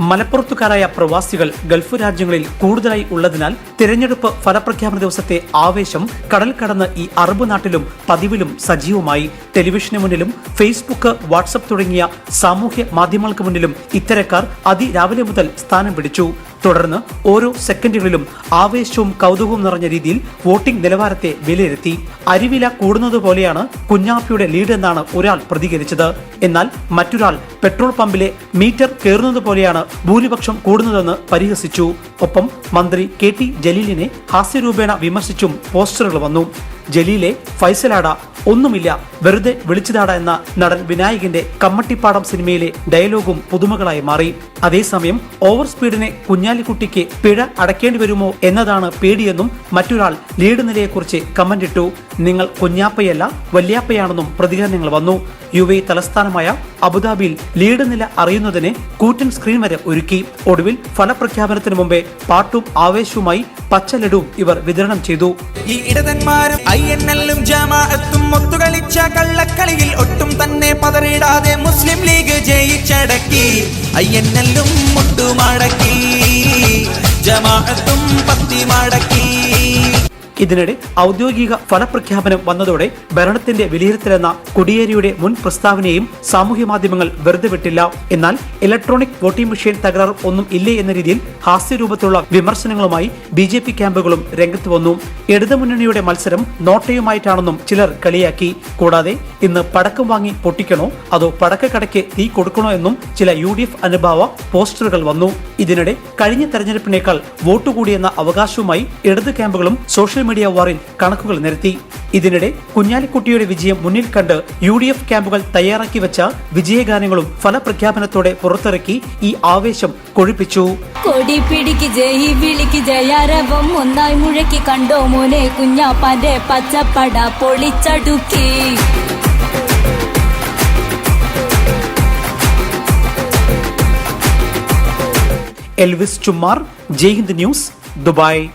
മലപ്പുറത്തുകാരായ പ്രവാസികൾ ഗൾഫ് രാജ്യങ്ങളിൽ കൂടുതലായി ഉള്ളതിനാൽ തിരഞ്ഞെടുപ്പ് ഫലപ്രഖ്യാപന ദിവസത്തെ ആവേശം കടൽ കടന്ന് ഈ അറബ് നാട്ടിലും പതിവിലും സജീവമായി. ടെലിവിഷന് മുന്നിലും ഫേസ്ബുക്ക് വാട്സപ്പ് തുടങ്ങിയ സാമൂഹ്യ മാധ്യമങ്ങൾക്ക് മുന്നിലും ഇത്തരക്കാർ അതിരാവിലെ മുതൽ സ്ഥാനം പിടിച്ചു. തുടർന്ന് ഓരോ സെക്കൻഡുകളിലും ആവേശവും കൗതുകവും നിറഞ്ഞ രീതിയിൽ വോട്ടിംഗ് നിലവാരത്തെ വിലയിരുത്തി അരിവില കൂടുന്നതുപോലെയാണ് കുഞ്ഞാപ്പിയുടെ ലീഡ് എന്നാണ് ഒരാൾ പ്രതികരിച്ചത്. എന്നാൽ മറ്റൊരാൾ പെട്രോൾ പമ്പിലെ മീറ്റർ കയറുന്നത് പോലെയാണ് ഭൂരിപക്ഷം കൂടുന്നതെന്ന് പരിഹസിച്ചു. ഒപ്പം മന്ത്രി കെ ടി ജലീലിനെ ഹാസ്യരൂപേണ വിമർശിച്ചും പോസ്റ്ററുകൾ വന്നു. ജലീലെ ഫൈസലാട ഒന്നുമില്ല വെറുതെ വിളിച്ചതാട എന്ന നടൻ വിനായകന്റെ കമ്മട്ടിപ്പാടം സിനിമയിലെ ഡയലോഗും പുതുമകളായി മാറി. അതേസമയം ഓവർ സ്പീഡിനെ കുഞ്ഞാലിക്കുട്ടിക്ക് പിഴ അടയ്ക്കേണ്ടി വരുമോ എന്നതാണ് പേടിയെന്നും മറ്റൊരാൾ ലീഡ് നിലയെക്കുറിച്ച് കമന്റ് ഇട്ടു. നിങ്ങൾ കുഞ്ഞാപ്പയല്ല വല്യാപ്പയാണെന്നും പ്രതികരണങ്ങൾ വന്നു. യു എ തലസ്ഥാനമായ അബുദാബിയിൽ ലീഡ് നില അറിയുന്നതിന് കൂറ്റൻ സ്ക്രീൻ വരെ ഒരുക്കി. ഒടുവിൽ ഫലപ്രഖ്യാപനത്തിന് മുമ്പേ പാട്ടും ആവേശവുമായി പച്ച ലഡുവും ഇവർ വിതരണം ചെയ്തു. ഈ ഇടതന്മാരും ഐ എൻ എല്ലും ജമാഅത്തും ഒത്തുകളിച്ച കള്ളക്കളിയിൽ ജയിച്ചടക്കി അയ്യന്നല്ലും മുട്ടുമടക്കി. ജമാഅത്തും പത്തി മടക്കി ഇതിനിടെ ഔദ്യോഗിക ഫലപ്രഖ്യാപനം വന്നതോടെ ഭരണത്തിന്റെ വിലയിരുത്തലെന്ന കുടിയേരിയുടെ മുൻ പ്രസ്താവനയും സാമൂഹ്യ മാധ്യമങ്ങൾ വെറുതെ വിട്ടില്ല. എന്നാൽ ഇലക്ട്രോണിക് വോട്ടിംഗ് മെഷീൻ തകരാർ ഒന്നും ഇല്ലേ എന്ന രീതിയിൽ ഹാസ്യരൂപത്തിലുള്ള വിമർശനങ്ങളുമായി ബി ജെ പി ക്യാമ്പുകളും രംഗത്ത് വന്നു. ഇടതുമുന്നണിയുടെ മത്സരം നോട്ടയുമായിട്ടാണെന്നും ചിലർ കളിയാക്കി. കൂടാതെ ഇന്ന് പടക്കം വാങ്ങി പൊട്ടിക്കണോ? അതോ പടക്കക്കടയ്ക്ക് തീ കൊടുക്കണോ എന്നും ചില യു ഡി എഫ് അനുഭാവ പോസ്റ്ററുകൾ വന്നു. ഇതിനിടെ കഴിഞ്ഞ തെരഞ്ഞെടുപ്പിനേക്കാൾ വോട്ട് കൂടിയെന്ന അവകാശവുമായി ഇടത് ക്യാമ്പുകളും സോഷ്യൽ മീഡിയ വാറിൽ കണക്കുകൾ നിരത്തി. ഇതിനിടെ കുഞ്ഞാലിക്കുട്ടിയുടെ വിജയം മുന്നിൽ കണ്ട് യു ഡി എഫ് ക്യാമ്പുകൾ തയ്യാറാക്കി വെച്ച വിജയഗാനങ്ങളും ഫലപ്രഖ്യാപനത്തോടെ പുറത്തിറക്കി ഈ ആവേശം കൊഴിപ്പിച്ചു. ഒന്നായി മുഴക്കി കണ്ടോ മോനെ കുഞ്ഞാപ്പാന്റെ പച്ചപ്പട പൊളിച്ചടുക്കി. Elvis Chummar Jaihind news Dubai.